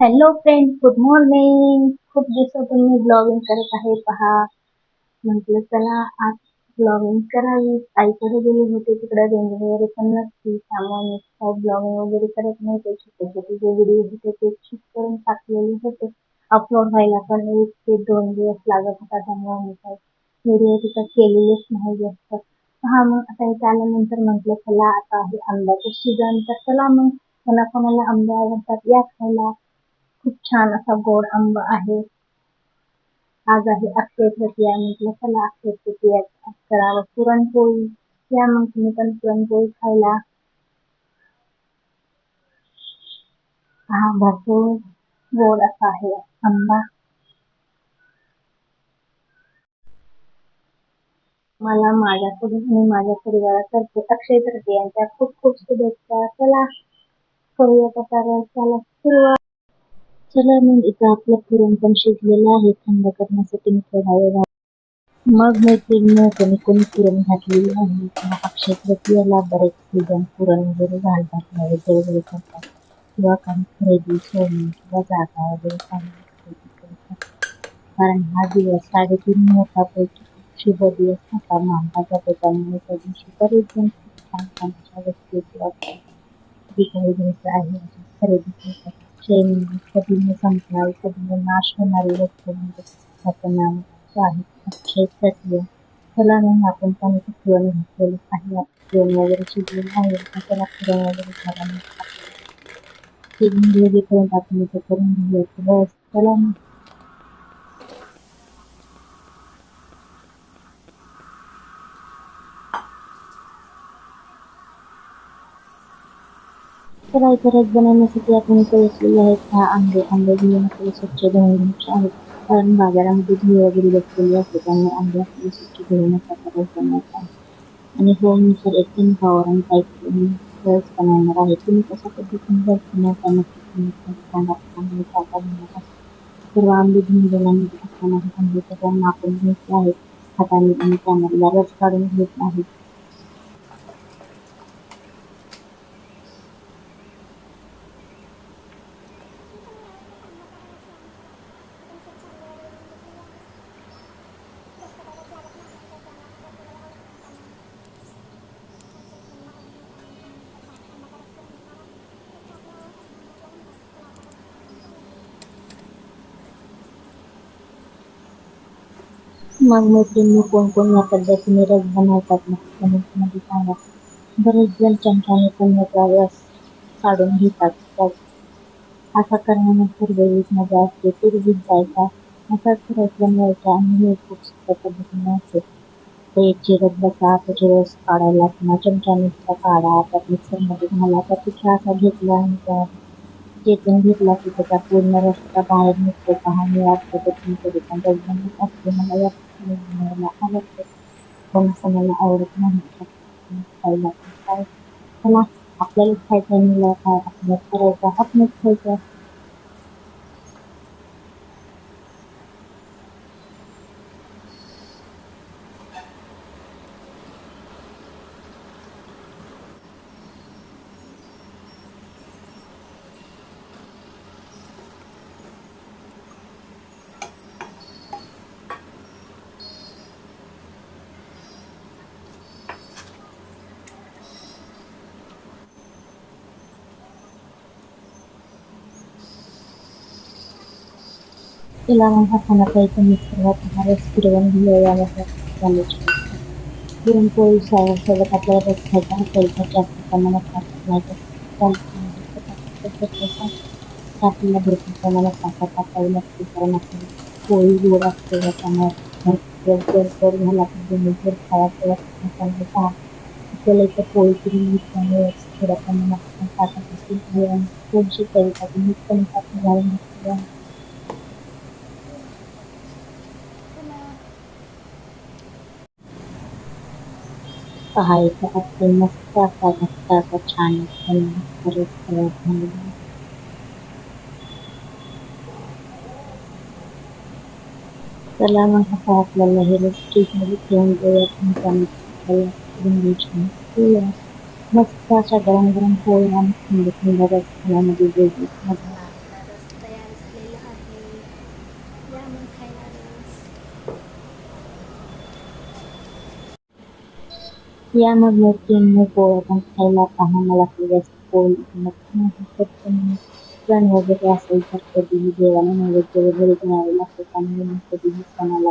Hello friend good morning खूप दिवसातून मी blogging करत आहे. पहा. म्हटलं चला आज ब्लॉगिंग करावी. आईकडे गेले होते. तिकडे रेंज वगैरे पण नसती. त्यामुळे मी ब्लॉगिंग वगैरे करत नाही. छोटे छोटे जे व्हिडिओ होते ते शूट करून टाकलेले होते. अपलोड व्हायला पण एक ते दोन दिवस लागत होता. त्यामुळे मी काय व्हिडिओ तिथं केलेलेच नाही जास्त. हा मग आता इथे आल्यानंतर म्हटलं चला आता आहे आंब्याचं सीझन तर चला मग कोणाकोणाला आंबे आवडतात या खायला. खूप छान असा गोड आंबा आहे. आज आहे अक्षय तृतीया. म्हटलं चला अक्षय तृतीया करावं पुरणपोळी. या मग तुम्ही पण पुरणपोळी खायला. हा भरपूर गोड असा आहे आंबा. मला माझ्याकडून आणि माझ्या परिवारातर्फे अक्षय तृतीयांच्या खूप खूप शुभेच्छा. चला करूया प्रकारे. चला सुरुवात. चला मग इथं आपलं पुरण पण शिजलेलं आहे. थंड करण्यासाठी मी थोडा वेळ मग मैत्रिणी कमी कोणी पुरण घातलेली आहे. किंवा अक्षय तृतीयाला बरेच सीजन पुरण वगैरे घालतात. म्हणजे नैवेद्य वगैरे करतात. किंवा काही खरेदी सोने किंवा जागा वगैरे काही खरेदी करतात. कारण हा दिवस साडेतीन मुहूर्तापैकी शुभ दिवस होता. मानला जातो त्यामुळे त्या दिवशी बरेच जण खूप छान छान अशा वस्तू किंवा जी काही घ्यायचं आहे. खरेदी करतात. चैन कधी न संपणारी कधी न नाश होणारी वस्तू म्हणजे त्याचं नाव आहे अक्षय तृतीय चला मग आपण पण इथे पुरण घातलेलं आहे पुरण वगैरे शिजलेलं आहे त्याला पुरण वगैरे घालायला शिजून घेईपर्यंत आपण इथे करून घेऊया बस चला मग तर इथे रस बनवण्यासाठी आपण इथे घेतलेले आहेत हा आंबे आंबे घेऊन आपल्याला स्वच्छ धुवून घ्यायचे आहेत कारण बाजारामध्ये धुळी वगैरे बसलेली असते त्यामुळे आंबे आपल्याला स्वच्छ धुवण्याचा रस बनवायचा आहे आणि हो मी तर एकदम गावरान टाईप रस बनवणार आहे तुम्ही कशा पद्धतीने रस बनवता नक्की तुम्ही सांगा आणि टाका बनवत सर्व आंबे धुवून मग मैत्रिणी कोण या पद्धतीने रस बनवतात मग? कमेंटमध्ये सांगा. बरेच जण चमच्याने पण रस काढून घेतात. तर असा करण्यानंतर वेगळीच मजा असते. पूर्वीच जायचा असाच रस बनवायचा आणि हे खूप सोप्या पद्धतीने असते. ते चिरत बसा त्याचे रस काढायला किंवा चमच्याने काढा. त्यात मिक्सरमध्ये घाला. त्यापेक्षा असा घेतला आणि त्या चेतून घेतला की त्याचा पूर्ण रस्ता बाहेर निघतो. पहा मी वाटतं तर कधी दुकान रस बनवत असते. मला वाटतं मला आवडते पण असं मला आवडत नाही खायला काय चला आपल्याला खायचं मला काय आपल्याला करायचं आपणच खायचं तिला माझा खाना खायचं मिक्सरवर हा रस फिरवून घेऊया यामध्ये घालायची पुरणपोळी सोबत आपल्याला रस खायचा असेल तर जास्त प्रमाणात टाकत नाही तर आपल्याला भरपूर प्रमाणात साखर टाकावी लागते कारण आपली पोळी गोड असते त्यामुळे भरपूर गोड झाला तर जर खायचं पहा आपल्याला इथं पोळी करून त्यामुळे थोड्या प्रमाणात टाकत असतील थोडीशी तरी टाकून मीठ पण टाकून घालून घेतलेली आहे पहा असते मस्त असा घट्ट असा छान परत परत झालेला चला मग आता आपल्याला हे फ्रीजमध्ये ठेवून देऊया बुंदीची मस्त अशा गरम गरम पोळ्या आणि थंड थंड रस वेगळीच मजा या मग मैत्रिणी पोळ्या पण खायला पहा मला खूप जास्त पोळी आवडत नाही तर पण सण वगैरे असेल तर कधी देवाला नैवेद्य वगैरे घ्यावे लागते त्यामुळे मग कधी सणाला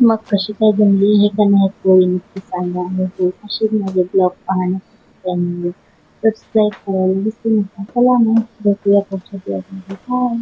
मग कशी काय जमली हे का नाही पोळी नक्की सांगा. आणि हो अशीच माझे ब्लॉग पाहण्यासाठी चॅनल सबस्क्राईब करायला विसरू नका. चला मग भेटूया पुढच्या ब्लॉगमध्ये बाय